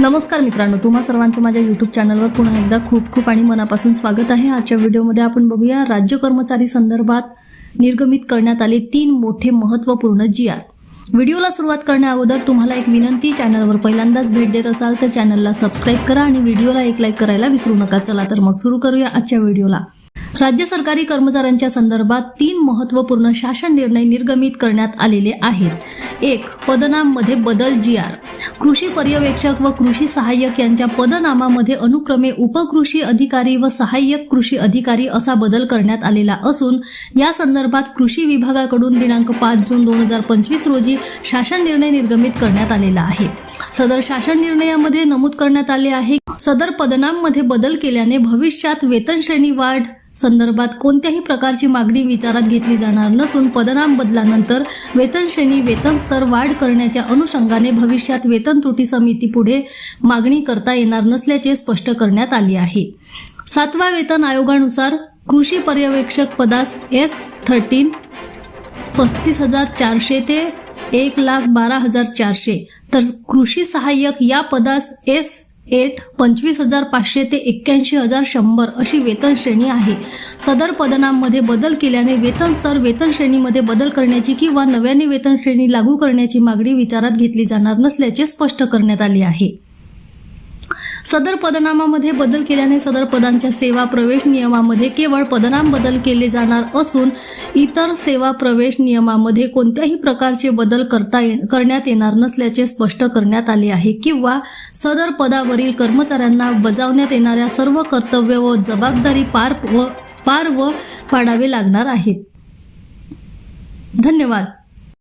नमस्कार मित्रांनो तुम्हा सर्वांचं माझ्या युट्यूब चॅनलवर पुन्हा एकदा खूप खूप आणि मनापासून स्वागत आहे. आजच्या व्हिडिओमध्ये आपण बघूया राज्य कर्मचारी संदर्भात निर्गमित करण्यात आले तीन मोठे महत्त्वपूर्ण जी आर. व्हिडिओला सुरुवात करण्या अगोदर तुम्हाला एक विनंती चॅनलवर पहिल्यांदाच भेट देत असाल तर चॅनलला सबस्क्राईब करा आणि व्हिडिओला एक लाईक करायला विसरू नका. चला तर मग सुरू करूया आजच्या व्हिडिओला राज्य सरकारी कर्मचाऱ्यांच्या संदर्भात तीन महत्त्वपूर्ण शासन निर्णय निर्गमित करण्यात आलेले आहेत. एक पदनाममध्ये बदल जी आर. कृषी पर्यवेक्षक व कृषी सहाय्यक यांच्या पदनामामध्ये अनुक्रमे उपकृषी अधिकारी व सहाय्यक कृषी अधिकारी असा बदल करण्यात आलेला असून या संदर्भात कृषी विभागाकडून दिनांक पाच जून दोन हजार पंचवीस रोजी शासन निर्णय निर्गमित करण्यात आलेला आहे. सदर शासन निर्णयामध्ये नमूद करण्यात आले आहे सदर पदनाममध्ये बदल केल्याने भविष्यात वेतन श्रेणी वाढ संदर्भात कोणत्याही प्रकारची मागणी विचारात घेतली जाणार नसून पदनाम बदलानंतर वेतनश्रेणी वेतन स्तर वाढ करण्याच्या अनुषंगाने भविष्यात वेतन त्रुटी समिती पुढे मागणी करता येणार नसल्याचे स्पष्ट करण्यात आले आहे. सातवा वेतन आयोगानुसार कृषी पर्यवेक्षक पदास एस थर्टीन पस्तीस हजार चारशे ते एक लाख बारा हजार चारशे. तर कृषी सहाय्यक या पदास एस एट पंचवीस हजार पाचशे ते एक्क्याऐंशी हजार शंभर अशी वेतन श्रेणी आहे. सदर पदनांमध्ये बदल केल्याने वेतन स्तर वेतन श्रेणीमध्ये बदल करण्याची किंवा नव्याने वेतन श्रेणी लागू करण्याची मागणी विचारात घेतली जाणार नसल्याचे स्पष्ट करण्यात आले आहे. सदर पदनामामध्ये बदल केल्याने सदर पदांच्या सेवा प्रवेश नियमामध्ये केवळ पदनाम बदल केले जाणार असून इतर सेवा प्रवेश नियमामध्ये कोणत्याही प्रकारचे बदल करता ये करण्यात येणार नसल्याचे स्पष्ट करण्यात आले आहे. किंवा सदर पदावरील कर्मचाऱ्यांना बजावण्यात येणाऱ्या सर्व कर्तव्य व जबाबदारी पार व पार व पाडावे लागणार आहेत. धन्यवाद.